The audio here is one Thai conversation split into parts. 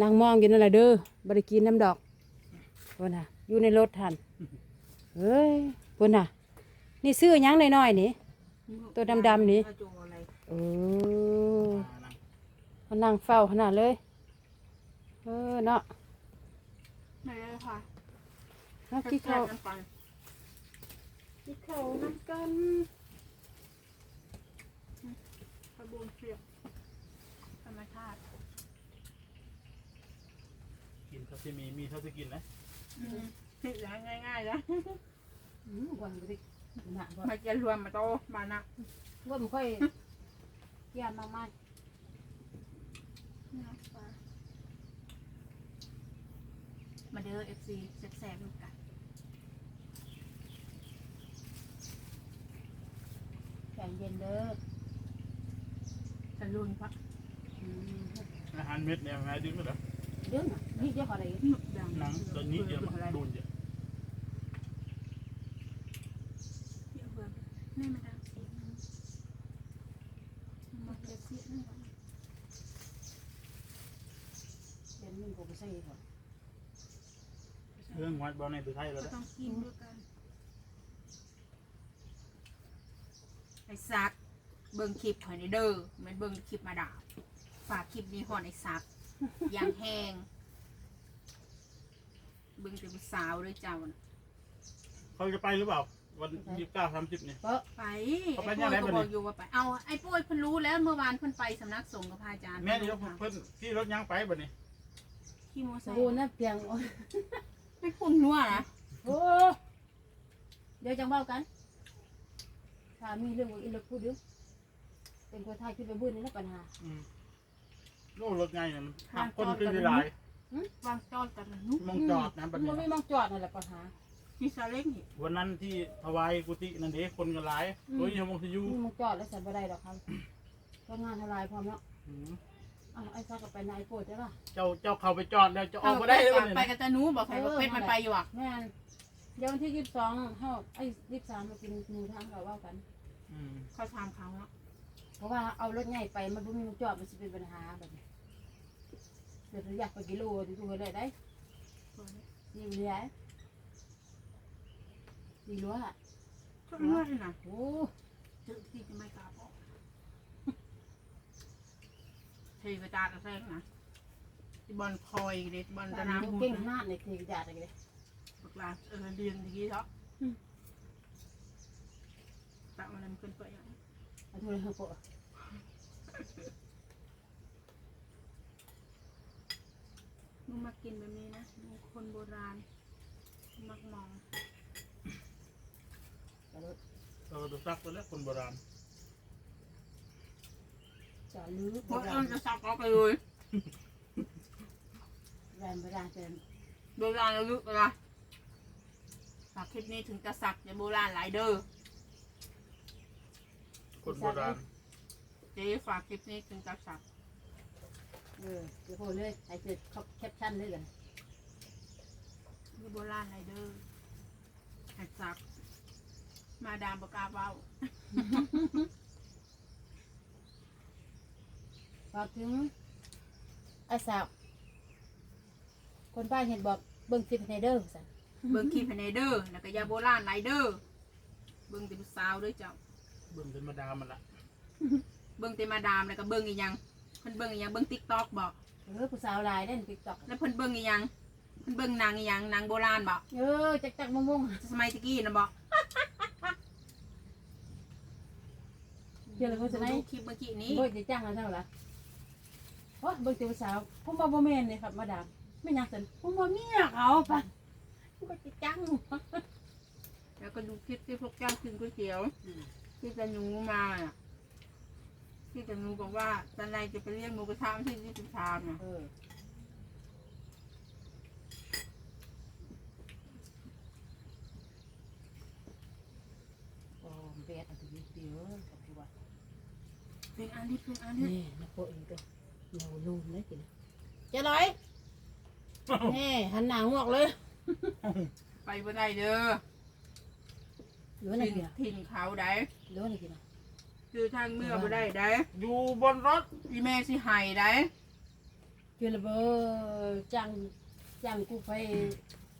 นางมองอยู่นั่นแหละเด้อบริกินน้ำดอกพุ่นน่ะ อยู่ในรถทันเฮ้ยพุ่นน่ะ นี่ซื้อหยังน้อยๆนี่ ตัวดำๆนี่กระโจอะไรเออมันนั่งเฝ้าขนาดเลย เออเนาะไม่ได้ค่ะเอากินข้าวแซ่บๆกันกินข้าวน้ำกันกระบวนเสียบธรรมชาติกิน เท่าที่มีมีเท่าที่กินนะผิดแล้วง่ายๆแล้วอืมวันนี้หนักว่ามาเจรวมมาโตมานะว่ามันค่อยเกี่ยมมากมากมาเด้อเอฟซีแซ่บๆดูกันใจเย็นเด้อจะรุนปะอืมอาหารเม็ดเนี่ยมาดึงไม่เหรอ เรื่องน่ะนี่เจ้าอะไรหนุกดังนังตัวนี้เยอะอะไรดูนเยอะเยอะเบิ่งนี่มันดังเสียงมันจะเสียงนั่นก่อนเดี๋ยวมึงก็ไปใส่ก่อนเรื่องวัดบอลในตัวไทยแล้วนะต้องกินด้วยกันไอ้ซัก เบิ่งคลิปหอยในเด้อเหมันเบิ่งคลิปมาด่าฝากคลิปนี้หอนไอ้ซัก อย่างแห้งเบิ่งแต่ผู้สาวด้วยเจ้าน่ะเขาจะไปหรือเปล่า วันยี่สิบเก้าสามสิบเนี่ยเพราะไปเขาไปไอ้ยังไงปุ้ยก็บัดนี้บอกอยู่ว่าไป เอาไอ้ปุ้ยเพิ่นรู้แล้วเมื่อวานเพิ่นไปสำนักสงฆ์กับพระอาจารย์แม่นี่ยกเพิ่นที่รถยังไปบ่เนี่ยขี่มอเตอร์ไซสบู่ค์นะเพียงโอ้ยไม่คุ้นนัวนะโอ้เดี๋ยวจังเว้ากันถ้ามีเรื่องของอินเราพูดเดี๋ยวเป็นคนไทยขึ้นไปพูดนี่นะปัญหาอืม โลรถไงเนี่ยมันห้ามคนขึ้นที่หลายวางจอดกันนะนุ๊กมองจอดนะบัมัดนนี้ไม่นะมองจอดนั่นแหละปัญหาขี่ซาเล้งนี่วันนั้นที่ถวายกุฏินั่นเองคนกันหลายอืมโดยเฉพาะที่อยู่นี่มองจอดแล้วใส่บ่ได้ดอกครับก็งานทลายพร้อมแล้วอืมอ้าวไอ้ซักกับไปนายโปรดได้ป่ะเจ้าเจ้าเข้าไปจอดแล้วจะออกมาได้เลยไปวันนี้ไปนะกับตาหนูบอกใครว่าเป็ดมันไปอยู่อะแม่นเดี๋ยววันที่ยี่สิบสองเฮาไอ้ยี่สิบสามมากินหมูทางเราว่ากัน อืมเขาถามเขาอะเพราะว่าเอารถใหญ่ไปมันบ่มีมองจอดมันสิเป็นปัญหาแบบนี้ เดี๋ยวเราอยากไปกิโลที่ดูได้ได้นี่มันได้ดีรั้วอะก็เมื่อที่น่ะโอ้ถึงที่จะไม่กล้าบอกเทกระจาดกระแซงนะที่บอลคอยเด็ดบอลตตะอนนานี้บุญเก่งมากในเทกระจาดอะไรเลยบักลาเออเรียนทีนี้แล้วตามอะไรมันขึ้นไปอย่างนี้เอาทุเรศเฮาโปะ มึงมากินแบบนี้นะมึงคนโบราณมักมองเอารถเราจะซักไปแล้วคนโบราณจอดลื้อเพราะเอิญจะสักเอาไปเลยแรงไปได้เต็มโบราณแล้วลึกอะไรฝากคลิปนี้ถึงจะสักจะโบราณหลายเด้อคนโบราณเจ๊ฝากคลิปนี้ถึงจะสัก เออเดี๋ยวโพดเลยไอ้เกิดเขาแคปชั่นเลยกันจะโบราณหลายเด้อให้สักมาดามปากกาเบ้าฝากถึงไอ้สาวคนป้าเห็นบอกเบิ่งคลิปในเด้อสั่นเบิ่งคลิปให้ในเด้อแล้วก็อยาโบราณหลายเด้อเบิ่งแต่ผู้สาวเด้วยเจ้า เบิ่งเป็นมาดามมันละ เบิ่งแต่มาดามแล้วก็เบิ่งอีหยังเพิ่นเบิ่งอีหยังเบิ่งติ๊กต็อกบอกเออผู้สาวหลายเล่นติ๊กต็อกแล้วเพิ่นเบิ่งอีหยังเพิ่นเบิ่งหนังอีหยังหนังโบราณบอกเออจักจักมงมงสมัยตะกี้นะบอกเดี๋ยวเราก็จะได้ดูคลิปเมื่อกี้นี้เบิ่งจะจ้างเราเท่าไหร่โอ้ยเบิ่งแต่ผู้สาวผมว่าบ่แม่นเลยครับมาดามไม่อยากสันผมว่าเมียเขาปะผมก็จะจ้างแล้วก็ดูคลิปที่พวกเจ้ากินก๋วยเตี๋ยวที่ตาหนูมาน่ะ ที่ตาหนูบอกว่าตอนแรกจะไปเรียกหมูกระทะที่ยี่สิบชามน่ะเออโอ้เบียดอันนี้เดียวกับที่ว่าเป็นอันนี้เป็นอันนี้นี่นักโปะอีกตัวเราลูนเลยกินเจะร้อยแน่หันหนังออกเลย ไปบ่ได้เด้อเหลืออะไรถิ่นกินอะถิ่นเขาได้เหลืออะไรกินอะ คือทางเมื่อบ่ได้ได้อยู่บนรถอีแม่สิใหายได้เจอระเบอจังจังกูไป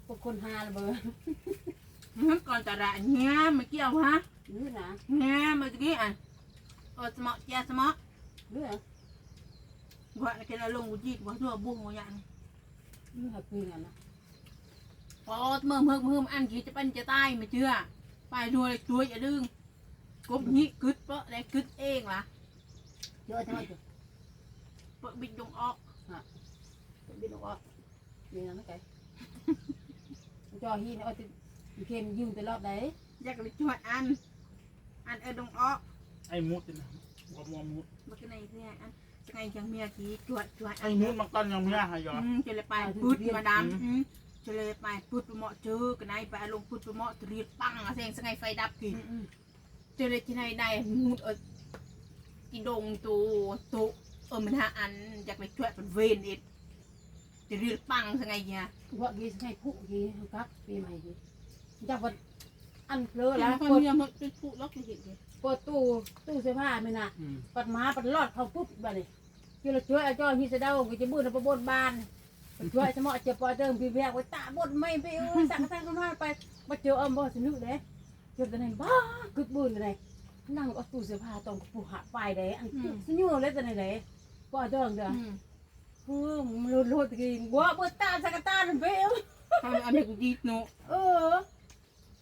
พวกคนหาระเบอมันก่อนจะระเนี้ยมาเกี่ยวฮะนี่นะเนี้ยเมื่อกี้อะเออสมอเจ้าสมอเรื่องว่าแกเราลงกูจีบว่าทั่วบุ้งหัวยันนี่หักปีกันนะพอเมื่อเมื่อเมื่ออันกี่จะเป็นจะตายไม่เชื่อไปดูเลยช่วยอย่าดึง กบนี้กึดเปะได้กึดเองล่ะเยอะทั้งหมดเปะบิดดงออกบินออกนี่นะไม่ไกลจอฮีนเอาติเข็มยืมตลอดได้อยากไปช่วยอัน อันเออดงออกไอ้มุดนี่นะว่ามัวมุดมันก็ในเพื่ออันจะไงจังเมียกี้ช่วยช่วยอัไอ้นมุดมันก้อนยังไม่ได้หายออืมจะเลยไปพุดมาดามอืมจะเลยไปพุดไปเหมาะเจอกันไหนไปลงพุดไปเหมาะตรีดปังอะเสียงสไงไฟดับกี่เจอเลยที่ไหนได้มูดเอออีดงตัวตัวเออมันหาอันอยากไปช่วยเป็นเวนอีกจะเรีดปังสไงเนี่ยว่ากีให้ผู้กีครับปีใหม่กีจากวันอันเพลอแล้แล้ววคน เปิดเมียมันจะพูดล็อกเห็นเลยเปิดตู้ตู้เสื้อผ้าไม่น่ะอืม ปัดมาปัดรอดเขาปุ๊บแบบนี้คือเราช่วยเอาจ้อยฮิสเดาก็จะบื้อไปบนบานช่วยสมอเจ็บปอเติมพี่แวกไว้ตาบดไม่ไปเออสักสักก็มาไปมาเจออมบ่สนุกเด้ เจอแต่ไหนบ้ากึดบื้อเลยนั่งเอาตู้เสื้อผ้าตรงผู้หาไปเด้อันสนุกเลยแต่ไหนเด้ก็จ้องเด้ออืมเออมันรู้รู้ตะกี้บัวเปิดตาสักตาเปลทำอันนี้กูดีโนเออ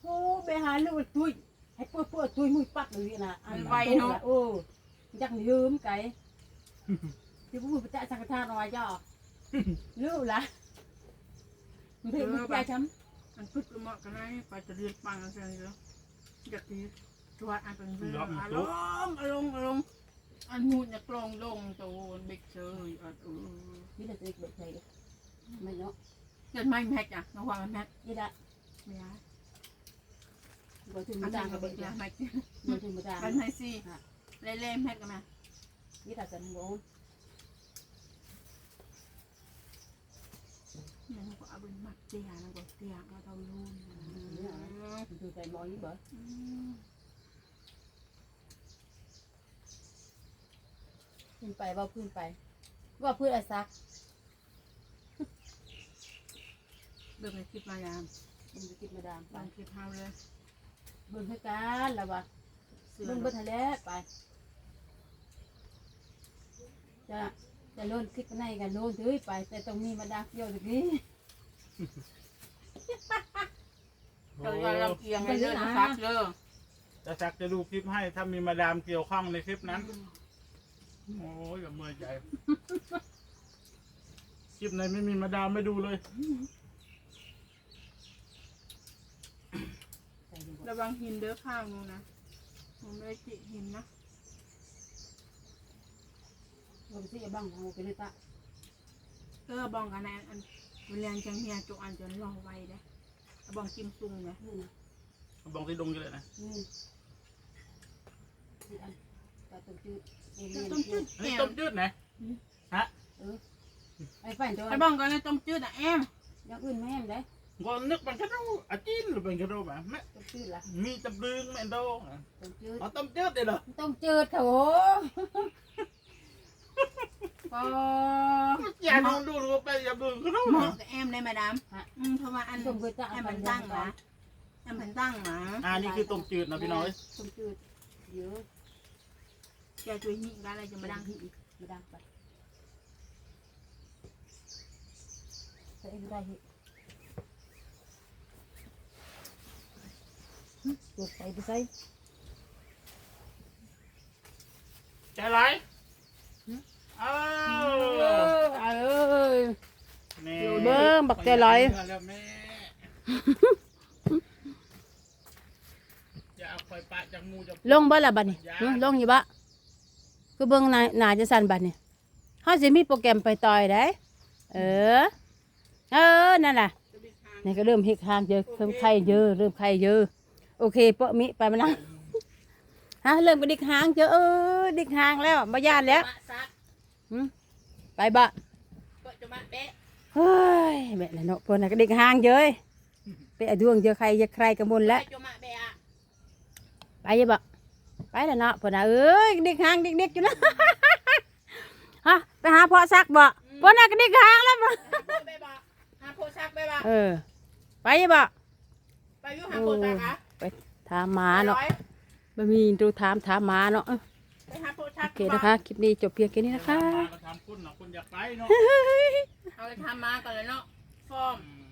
โอ้ไปหาลูกตุ้ยให้ปวดปวดตุ้ยมือปักเลยนะอันไวเนาะโอ้จักยืมไก่ที่พูดไปแตะสังฆทานน้อยจ้าลูกละมันเป็นมือใจช้อันพุดไปเหมาะกันไหนไปจะเรีดปังอะไรเยอะ อยากดีช่วยอันเป็นเวนอารมณ์อารมณ์อารมณ์อันมูดจะกลงลงตัวเด็กเชยอันเออำนี่เราจะเบิดใจไม่เนาะเกิดไม่แม็กอะระวังแม็กนี่ละไม่ได้บ่ถึงอัมานดันั้งนกัก็บเป็เบินดใจแม็กบ่ถึงมาดังเป็นไฮซี่เล่ๆแม็กกันมานี่ละจะงง เนี่ยมันก็เอาเป็นมัดเตียแล้วก็เตียก็เท่ารุ่นดูใจมอนี่เบิดขึ้นไปว่าพื้นไป ว่าพื้นอาซักเบิ่งในคลิปมายาม มันจะกินมาดามไปบางคลิปเฮาเลยเบิ่งให้กันแล้วว่าเสือเบิ่งเบิ่งทะเลไปจะ จะโลนคลิกในกันโลนถือไป แต่ตรงนี้มาดักเกี่ยวตะกี้ เราอย่าลำเอียงให้เลือดซักเด้อจะสักจะดูคลิปให้ถ้ามีมาดามเกี่ยวข้องในคลิปนั้น โอ้ยอย่าเมื่อยใจคลิปไหนไม่มีมาดามไม่ดูเลยใส่ดูก่อนระวังหินเด้อข้างนู้นนะมันไม่ได้จิหินนะ เราไปซื้อยาบ้างเอาไปเลยตะเออบองกันนะอันเรียนจังเฮียจุอันจนรอไว้เด้เอาบองจิ้มซุงเลยนี่นะบอกที่ดงกันเลยนะนี่นี่อันปลาต้มจืดนี่นี่ต้มจืดเฮ้ยแอต้มมจืดไหนไอ้ฝ่ายตัวไอ้บองกันนะต้มจืดอะแอมอย่างอื่นไม่แม่นได้ก็นึกเป็นกระโดดอาจีนหรือเป็นกระโดดแบบแม่ต้มจืดล่ะมีตะลึงแม่นโดต้มจืดอ๋อต้มจืดเลยเหรอต้มจืดโถป ออย่าลองดูดูไปอย่าบึงกระโดดเหมาะนะกับแอมได้มาดามอืมเพราะว่าอันต้มจืดจะแอเอามไปมันตั้ตั้งงมามาแอมมันตั้งมาอ่านี่คือต้มจืดนะพี่น้อยต้มจืดเยอะแกช่วยหิ้งกันอะไรจะมาดังอีกมาดังไปใส่ไม่ได้เหตกใส่ไปใส่ใจไรายเอเอ อ อเอ้ย นี่ เบักใจร้อยแล้วแม่อย่าเอาคอยปะจากมูจะลงบ่ละบัดนี้หึลงอยู่บ่คือเบิ่งหน้าหน้าจะสั่นบัดนี้เฮาสิมีโปรแกรมไปต่อยได้เออ เออ นั่นน่ะนี่ก็เริ่มเฮกหางเยอะเริ่มไข่เยอะเริ่มไข่เยอะโอเคเปาะมิไปมานั่งฮะเริ่มก็ดิกหางเจอเออดิกหางแล้วบ่ย่านแล้วไปบ่ก็จะมาเป๊ะ เฮ้ยแม่ละเนาะพวกนั้นก็ดิกหางเยอะไปเอาดวงเจอใครจะใครกันบนแล้วจะมาเป๊ะไปยังบ่ไปแล้วเนาะพอนะเอ้ยเด็กหางเด็กๆอยู่นะฮะไปหาพ่อซักบ่ไปปนนักนี่ค้างแล้วบ่ไปบอกหาโพชักไปบอกเออไปบ่ไปอยุ่หาโพชักอะไปถามหมาเนาะบ่มีดูถามถามหมาเนาะเออไปหาโพชัโอกเคนะคะ คลิปนี้จบเพียงแค่นี้นะคะ มาก็ทำคุณนะคุณอาเอาไปทำมาก่อนเลยเนาะฟอร์มอืม